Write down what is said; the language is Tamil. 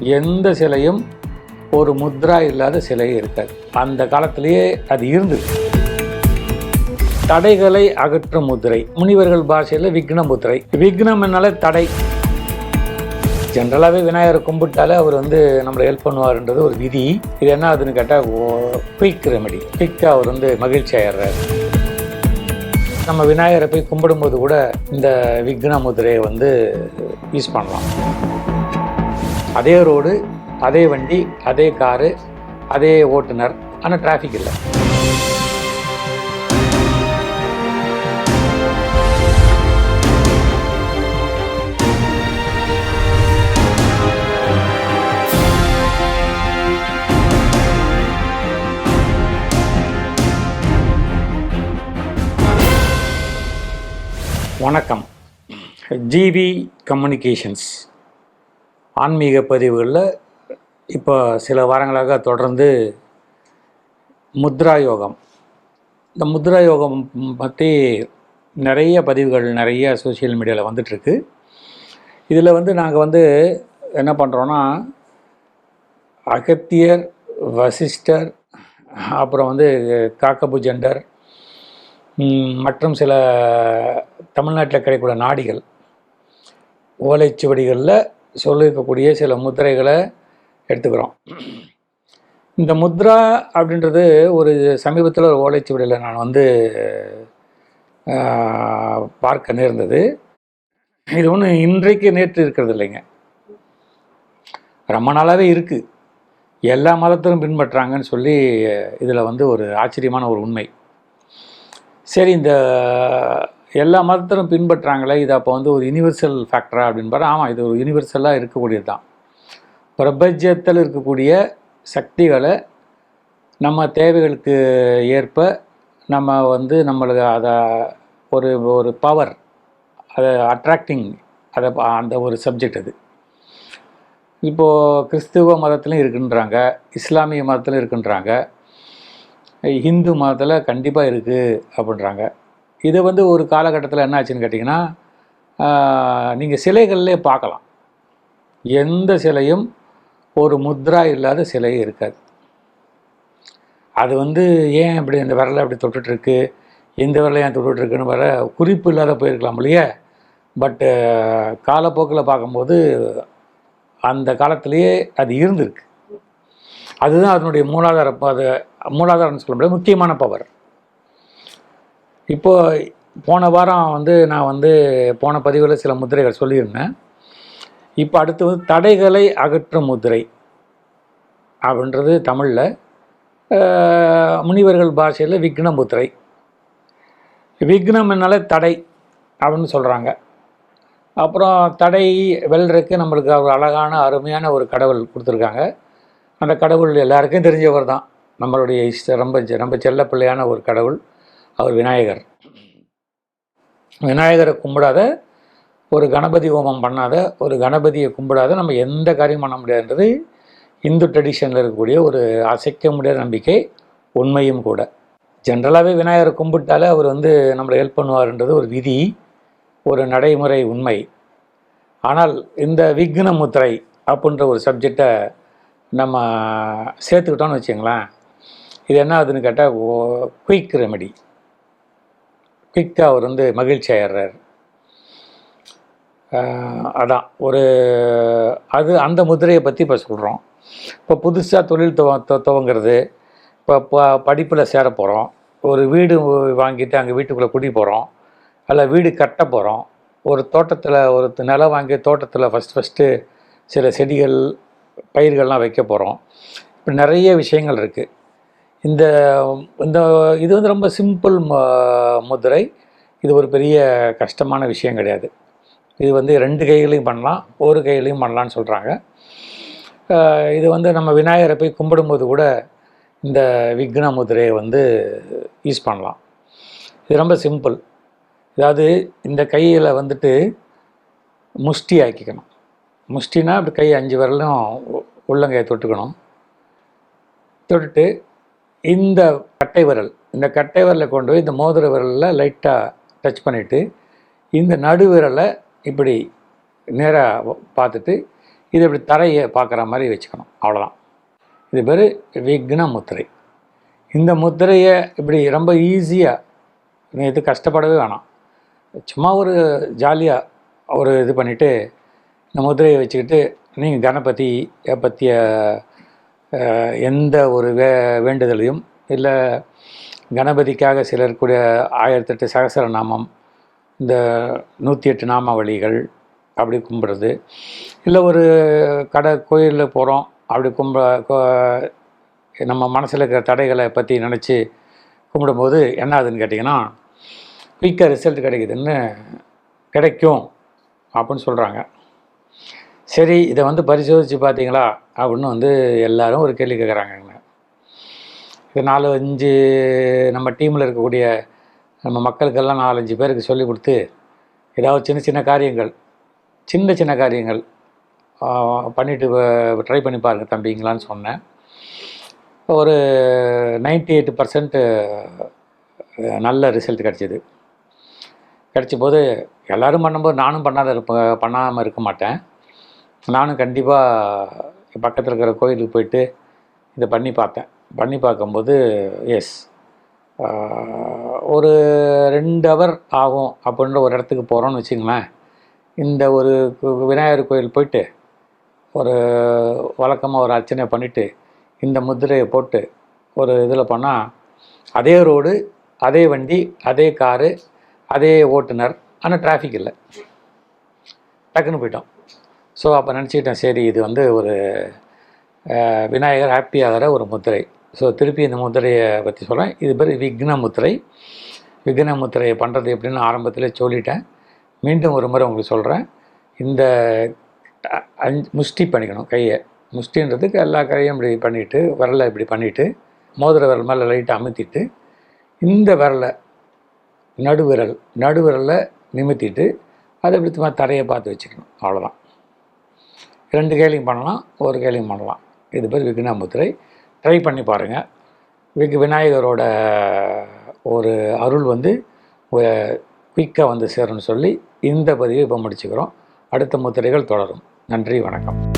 எந்த சிலையும் ஒரு முத்ரா இல்லாத சிலை இருக்காது. அந்த காலத்திலேயே அது இருந்தது. தடைகளை அகற்றும் முதிரை. முனிவர்கள் பாஷையில் விக்ன முதிரை. விக்னம் தடை. ஜென்ரலாகவே விநாயகரை கும்பிட்டாலே அவர் வந்து நம்மளை ஹெல்ப் பண்ணுவார்ன்றது ஒரு விதி. இது என்ன ஆகுதுன்னு கேட்டால் குயிக் ரெமெடி குயிக்காக அவர் வந்து மகிழ்ச்சி ஆயிடுறாரு. நம்ம விநாயகரை போய் கும்பிடும்போது கூட இந்த விக்ன முதிரையை வந்து யூஸ் பண்ணலாம். அதே ரோடு அதே வண்டி அதே காரு அதே ஓட்டுநர். ஆனால் டிராஃபிக் இல்லை. வணக்கம். GV communications. ஆன்மீக பதிவுகளில் இப்போ சில வாரங்களாக தொடர்ந்து முத்ரா யோகம். இந்த முத்ரா யோகம் பற்றி நிறைய பதிவுகள் நிறைய சோஷியல் மீடியாவில் வந்துட்டுருக்கு இதில் வந்து நாங்கள் வந்து என்ன பண்ணுறோன்னா அகத்தியர் வசிஷ்டர் அப்புறம் வந்து காக்கபுஜண்டர் மற்றும் சில தமிழ்நாட்டில் கிடைக்கக்கூடிய நாடிகள் ஓலைச்சுவடிகளில் சொல்லியிருக்கக்கூடிய சில முத்திரைகளை எடுத்துக்கிறோம். இந்த முத்ரா அப்படின்றது ஒரு சமீபத்தில் ஒரு ஓலைச்சுவடியில் நான் வந்து பார்க்க நேர்ந்தது. இது ஒன்று இன்றைக்கு நேற்று இருக்கிறது இல்லைங்க. ரொம்ப நாளாகவே இருக்குது எல்லா மதத்திலும் பின்பற்றாங்கன்னு சொல்லி இதில் வந்து ஒரு ஆச்சரியமான ஒரு உண்மை. சரி இந்த எல்லா மதத்திலும் பின்பற்றுறாங்களே இது அப்போ வந்து ஒரு யுனிவர்சல் ஃபேக்டரா அப்படின்னு பாரு. ஆமாம் இது ஒரு யுனிவர்சலாக இருக்கக்கூடியது தான். பிரபஞ்சத்தில் இருக்கக்கூடிய சக்திகளை நம்ம தேவைகளுக்கு ஏற்ப நம்ம வந்து நம்மளுக்கு அதை ஒரு ஒரு பவர் அதை அட்ராக்டிங் அதை அந்த ஒரு சப்ஜெக்ட் அது. இப்போது கிறிஸ்துவ மதத்திலும் இருக்குன்றாங்க இஸ்லாமிய மதத்திலும் இருக்குன்றாங்க ஹிந்து மதத்தில் கண்டிப்பாக இருக்குது அப்படின்றாங்க. இது வந்து ஒரு காலகட்டத்தில் என்ன ஆச்சுன்னு கேட்டிங்கன்னா நீங்கள் சிலைகள்லே பார்க்கலாம். எந்த சிலையும் ஒரு முத்ரா இல்லாத சிலையே இருக்காது. அது வந்து ஏன் இப்படி இந்த விரலை அப்படி தொட்டுட்ருக்கு? இந்த விரலை ஏன் தொட்டுட்ருக்குன்னு வர குறிப்பு இல்லாத போயிருக்கலாம் இல்லையே? பட்டு காலப்போக்கில் பார்க்கும்போது அந்த காலத்திலேயே அது இருந்திருக்கு. அதுதான் அதனுடைய மூலாதார அது மூலாதாரம்னு சொல்ல முடியாது முக்கியமான பவர் இப்போது போன வாரம் வந்து நான் வந்து போன பதிவில் சில முத்திரைகள் சொல்லியிருந்தேன். இப்போ அடுத்து வந்து தடைகளை அகற்றும் முத்திரை அப்படின்றது தமிழில் முனிவர்கள் பாஷையில் விக்ன முத்திரை. விக்னம்னாலே தடை அப்படின்னு சொல்கிறாங்க அப்புறம் தடை வெல்றதுக்கு நம்மளுக்கு ஒரு அழகான அருமையான ஒரு கடவுள் கொடுத்துருக்காங்க. அந்த கடவுள் எல்லாருக்கும் தெரிஞ்சவர் தான். நம்மளுடைய ரொம்ப ரொம்ப செல்ல பிள்ளையான ஒரு கடவுள். அவர் விநாயகர். விநாயகரை கும்பிடாத ஒரு கணபதி ஹோமம் பண்ணாத ஒரு கணபதியை கும்பிடாத நம்ம எந்த காரியம் பண்ண முடியாதுன்றது இந்து ட்ரெடிஷனில் இருக்கக்கூடிய ஒரு அசைக்க முடியாத நம்பிக்கை உண்மையும் கூட. ஜென்ரலாகவே விநாயகரை கும்பிட்டாலே அவர் வந்து நம்மளை ஹெல்ப் பண்ணுவார்ன்றது ஒரு விதி ஒரு நடைமுறை உண்மை. ஆனால் இந்த விக்ன முத்திரை அப்படின்ற ஒரு சப்ஜெக்டை நம்ம சேர்த்துக்கிட்டோம்னு வச்சுங்களேன் இது என்ன ஆகுதுன்னு கேட்டால் குயிக் ரெமெடி குயிக்காக அவர் வந்து மகிழ்ச்சி ஆயிடுறாரு. அதான். ஒரு அது அந்த முதிரையை பற்றி இப்போ சொல்கிறோம் இப்போ புதுசாக தொழில் துவ துவங்கிறது துவங்குறது இப்போ ப படிப்பில் சேர போகிறோம் ஒரு வீடு வாங்கிட்டு அங்கே வீட்டுக்குள்ளே குடி போகிறோம் அல்ல வீடு கட்ட போகிறோம் ஒரு தோட்டத்தில் ஒரு நிலம் வாங்கி தோட்டத்தில் ஃபஸ்ட் ஃபஸ்ட்டு சில செடிகள் பயிர்கள்லாம் வைக்க போகிறோம் இப்போ நிறைய விஷயங்கள் இருக்குது இந்த இந்த இது வந்து ரொம்ப சிம்பிள் முதிரை. இது ஒரு பெரிய கஷ்டமான விஷயம் கிடையாது. இது வந்து ரெண்டு கைகளையும் பண்ணலாம் ஒரு கையிலையும் பண்ணலான்னு சொல்கிறாங்க இது வந்து நம்ம விநாயகரை போய் கும்பிடும்போது கூட இந்த விக்ன முதிரையை வந்து யூஸ் பண்ணலாம். இது ரொம்ப சிம்பிள் அதாவது இந்த கையில் வந்துட்டு முஷ்டி ஆக்கிக்கணும். முஷ்டினா அப்படி கை அஞ்சு விரலும் உள்ளங்கையை தொட்டுக்கணும். தொட்டுட்டு இந்த கட்டை விரல் இந்த கட்டை விரலை கொண்டு போய் இந்த மோதிர விரலில் லைட்டாக டச் பண்ணிவிட்டு இந்த நடு விரலை இப்படி நேராக பார்த்துட்டு இது இப்படி தரையை பார்க்குற மாதிரி வச்சுக்கணும். அவ்வளோதான் இது பேர் விக்ன முத்திரை. இந்த முத்திரையை இப்படி ரொம்ப ஈஸியாக இது கஷ்டப்படவே வேணாம். சும்மா ஒரு ஜாலியாக ஒரு இது பண்ணிவிட்டு இந்த முத்திரையை வச்சுக்கிட்டு நீங்கள் கணபதி பற்றிய எந்த ஒரு வே வேண்டுதலையும் இல்லை கணபதிக்காக சிலர் கூட ஆயிரத்தெட்டு சகசர நாமம் இந்த நூற்றி எட்டு நாமாவளிகள் அப்படி கும்பிட்றது. இல்லை ஒரு கடை கோயிலில் போகிறோம் அப்படி கும்ப கோ- நம்ம மனசில் இருக்கிற தடைகளை பற்றி நினச்சி கும்பிடும்போது என்ன ஆகுதுன்னு கேட்டிங்கன்னா குயிக்காக ரிசல்ட் கிடைக்குதுன்னு கிடைக்கும் அப்படின்னு சொல்கிறாங்க சரி இதை வந்து பரிசோதித்து பார்த்தீங்களா? அப்படின்னு வந்து எல்லாரும் ஒரு கேள்வி கேட்குறாங்க இது நாலு அஞ்சு நம்ம டீமில் இருக்கக்கூடிய நம்ம மக்களுக்கெல்லாம் நாலஞ்சு பேருக்கு சொல்லி கொடுத்து ஏதாவது சின்ன சின்ன காரியங்கள் சின்ன சின்ன காரியங்கள் பண்ணிவிட்டு ட்ரை பண்ணி பாருங்க தம்பிங்களான்னு சொன்னேன். ஒரு நைன்டி எயிட் பர்சன்ட்டு நல்ல ரிசல்ட் கிடச்சிது. கிடச்ச போது எல்லோரும் பண்ணும்போது நானும் பண்ணாத இருப்ப பண்ணாமல் இருக்க மாட்டேன். நானும் கண்டிப்பாக பக்கத்தில் இருக்கிற கோயிலுக்கு போயிட்டு இதை பண்ணி பார்த்தேன். பண்ணி பார்க்கும்போது எஸ் ஒரு ரெண்டு ஹவர் ஆகும் அப்படின்ற ஒரு இடத்துக்கு போகிறோன்னு வச்சுங்களேன் இந்த ஒரு விநாயகர் கோயில் போயிட்டு ஒரு வழக்கமாக ஒரு அர்ச்சனை பண்ணிவிட்டு இந்த முதிரையை போட்டு ஒரு இதில் பண்ணால் அதே ரோடு அதே வண்டி அதே காரு அதே ஓட்டுநர் ஆனால் டிராஃபிக் இல்லை. டக்குன்னு போயிட்டோம். ஸோ அப்போ நினச்சிக்கிட்டேன் சரி இது வந்து ஒரு விநாயகர் ஹாப்பி ஆகிற ஒரு முத்திரை. ஸோ திருப்பி இந்த முத்திரையை பற்றி சொல்கிறேன் இது பேர் விக்ன முத்திரை. விக்ன முத்திரையை பண்ணுறது எப்படின்னு ஆரம்பத்தில் சொல்லிட்டேன். மீண்டும் ஒரு முறை உங்களுக்கு சொல்கிறேன் இந்த அஞ்சு முஷ்டி பண்ணிக்கணும் கையை. முஷ்டின்றதுக்கு எல்லா கையும் இப்படி பண்ணிவிட்டு விரலை இப்படி பண்ணிவிட்டு மோதிர விரல் மேலே லைட்டாக அமுத்திட்டு இந்த விரலை நடுவிரல் நடுவிரலை நிமித்திட்டு அதை இப்படி தரையை பார்த்து வச்சுக்கணும். அவ்வளோதான் ரெண்டு கையிலையும் பண்ணலாம் ஒரு கையிலையும் பண்ணலாம். இது பேர் விக்னாமுத்திரை ட்ரை பண்ணி பாருங்கள் விக் விநாயகரோட ஒரு அருள் வந்து குயிக்காக வந்து சேரும்னு சொல்லி இந்த பதிவை இப்போ முடிச்சுக்கிறோம். அடுத்த முத்திரைகள் தொடரும். நன்றி வணக்கம்.